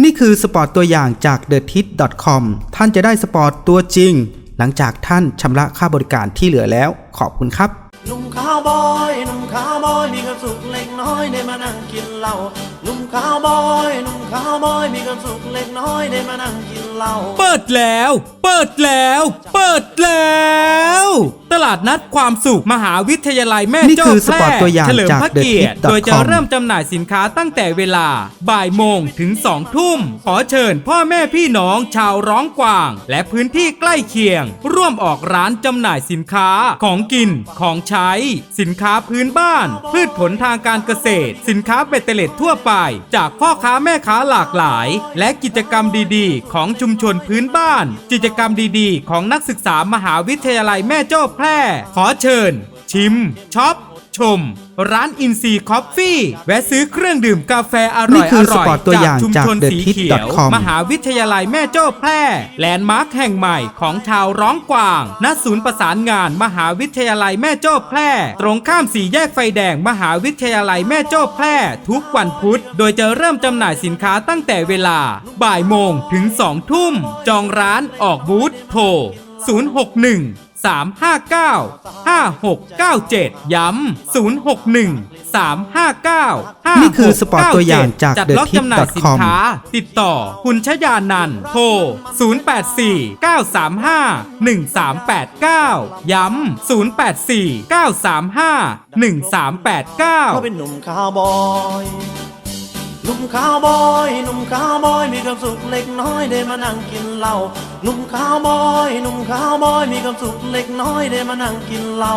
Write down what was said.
นี่คือสปอร์ตตัวอย่างจาก t h e t i t c o m ท่านจะได้สปอร์ตตัวจริง หลังจากท่านชำระค่าบริการที่เหลือแล้ว ขอบคุณครับหนุ่มขาวบอยหนุ่มขาวบอยมีความสุขเล็กน้อยได้มานั่งกินเหล้าหนุ่มขาวบอยหนุ่มขาวบอยมีความสุขเล็กน้อยได้มานั่งกินเหล้าเปิดแล้ว เปิดแล้ว เปิดแล้วต ลาดนัดความสุข มหาวิทยาลัยแม่นี่เจ้าคือสแพปอร์ตร่ตัวอย่างเฉลิมจากพระเกียรติ TheTip.com โดยจะเริ่มจำหน่ายสินค้าตั้งแต่เวลาบ่ายโมงถึง2ทุ่ม ขอเชิญพ่อแม่พี่น้องชาวร้องกวาง และพื้นที่ใกล้เคียง ร่วมออกร้านจำหน่ายสินค้าของกินของใช้ สินค้าพื้นบ้าน พืชผลทางการเกษตร สินค้าเบตเตเล็ดทั่วไป จากพ่อค้าแม่ค้าหลากหลาย และกิจกรรมดีๆ ของชุมชนพื้นบ้าน กิจกรรมดีๆ ของนักศึกษามหาวิทยาลัยแม่โจ้แพร่ขอเชิญ ชิมช็อปชม ร้านอินซีคอฟฟี่แวะซื้อเครื่องดื่มกาแฟอร่อยนี่คือร่อยสปอร์ตตัวอย่างชุมจากชน The สี Tip เขียว com มหาวิทยาลัยแม่โจ้แพร่ แลนด์มาร์คแห่งใหม่ของชาวร้องกวางณศูนย์ประสานงานมหาวิทยาลัยแม่โจ้แพร่ ตรงข้ามสี่แยกไฟแดงมหาวิทยาลัยแม่โจ้แพร่ ทุกวันพุธ โดยจะเริ่มจำหน่ายสินค้าตั้งแต่เวลา บ่ายโมงถึง2ทุ่ม จองร้านออกบูธโทร 061 359 5697 ย้ำ 061 359 5697นี่คือสปอร์ตตัวอย่างจากจัด The ล็อกจำหน่ายสิน Tip.com ค้า ติดต่อคุณชยานันท์โทร 084 935 1389 ย้ำ 084 935 1389เขาเป็นหนุ่มขาวบอย หนุ่มขาวบอยหนุ่มขาวบอยมีความสุขเล็กน้อยได้มานั่งกินเหล้าหนุ่มขาวบอยหนุ่มขาวบอยมีความสุขเล็กน้อยได้มานั่งกินเหล้า